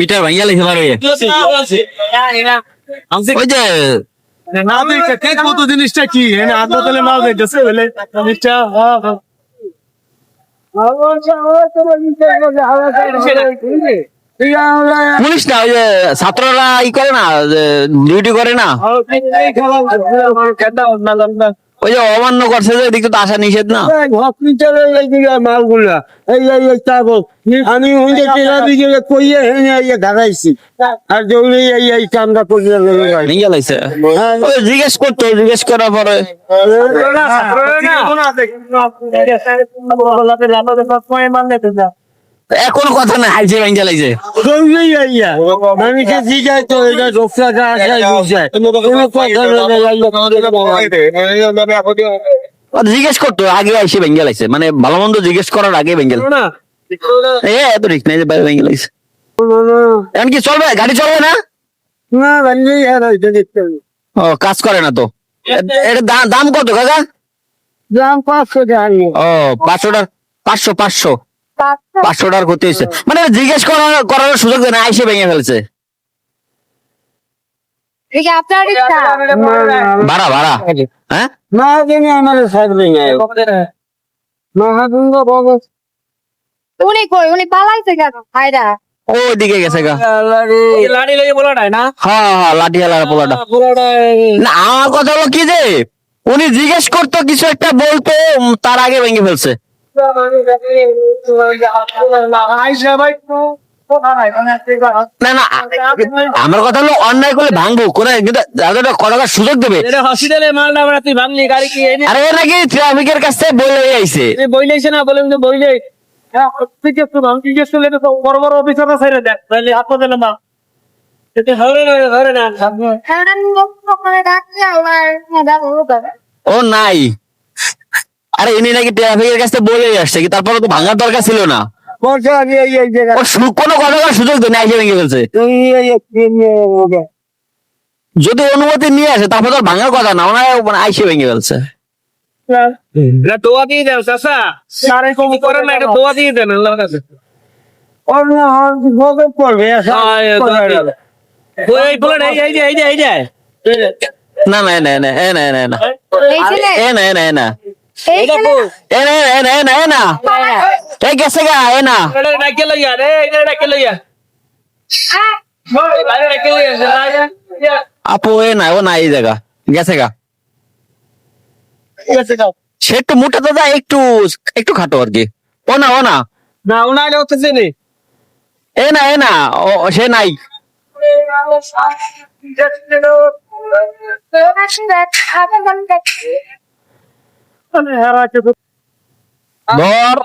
Metre ভাঙিয়া লেখে পারে ওই যে কত জিনিসটা কি হাত বোতলে মাল দিতেছে বলে জিনিসটা হ্যাঁ, হ্যাঁ। পুলিশ না ছাত্ররা ই করে না ডিউটি করে না? ওই যে অমান্য করছে যে এদিকে তো আসা নিষেধ না হসপিটালের এইদিকে মালগুলা এই এই এই তারপর আমি ওইটা টেরা দিকে কইয়ে হেনে ইয়ে দাঁড়াইছি আর জরুরি এই এই কামটা করিয়ে লগে ভাই ওই জিজ্ঞেস করতো জিজ্ঞেস করার পরে এখন কথা না হাইছে ভেঙে লাইছে। জরুরি মানুষকে জিগাই তো এটা রোগটা আসাই বুঝায় কোনো কথা ও জিজ্ঞেস করতো আগে আইসে ভেঙে লাইছে। মানে ভালো মন্দ জিজ্ঞেস করার আগে ভেঙে না এ এত রিস্ক নাই যে বাইরে লাইছে। এখন কি চলবে? গাড়ি চলবে না। ও কাজ করে না তো। এ- এটার দাম কত কাকা? দাম পাঁচশো ও পাঁচশো পাঁচশো পাঁচশো। পাঁচশো টাকার ক্ষতি হয়েছে। মানে জিজ্ঞেস করার করার সুযোগ দেয় না আইসে ভেঙে ফেলছে। ভাড়া ভাড়া। হ্যাঁ। না জানি আমার সাইড ভেঙে মহাবঙ্গ বাবা উনি কই? উনি পালাইছে কেন? ভাইরা? ওইদিকে গেছে গা। লাড়ি। লাগে বলাটাই না? হ্যাঁ হ্যাঁ লাঠিয়ালার পোলাটা। না আমার কথা হলো কি যে উনি জিজ্ঞেস করতো কিছু একটা বলতো তার আগে ভেঙে ফেলছে। না না আমার কথা হলো অন্যায় করলে ভাঙবো কিন্তু কটাকার সুযোগ দেবে। হসপিটালে মাল না আমরা তুই ভাঙলি গাড়ি কি আরে নাকি ট্রাফিকের কাছ থেকে আইছে। বইলেছে না বলে বইলে বড় বড় অফিসার দেখ তাহলে হাত না ও নাই। আরে ইনি নাকি ট্রাফিকের কাছ থেকে বলে আসছে কি? তারপরে তো ভাঙার দরকার ছিল না। বলছে আমি এই এই জায়গা ও সু- কোনো সুযোগ না ভেঙে ফেলছে। যদি অনুমতি নিয়ে আসে তারপর তো ভাঙার কথা না ওনারা মানে আইসে ভেঙে ফেলছে। না। দোয়া দিয়ে দাও চাচা। সারে কম করে না এটা দোয়া দিয়ে দেন আল্লাহর কাছে। না না না না না না না না না না। না না না না না। লইয়া আপু এ না ও না এই জায়গা। গেছে গা। সে একটু মোটা দাদা একটু একটু খাটো আর কি। ও না ও না। না উনাইলে হচ্ছে নেই এ না এ না ও ও সে নাই। ধর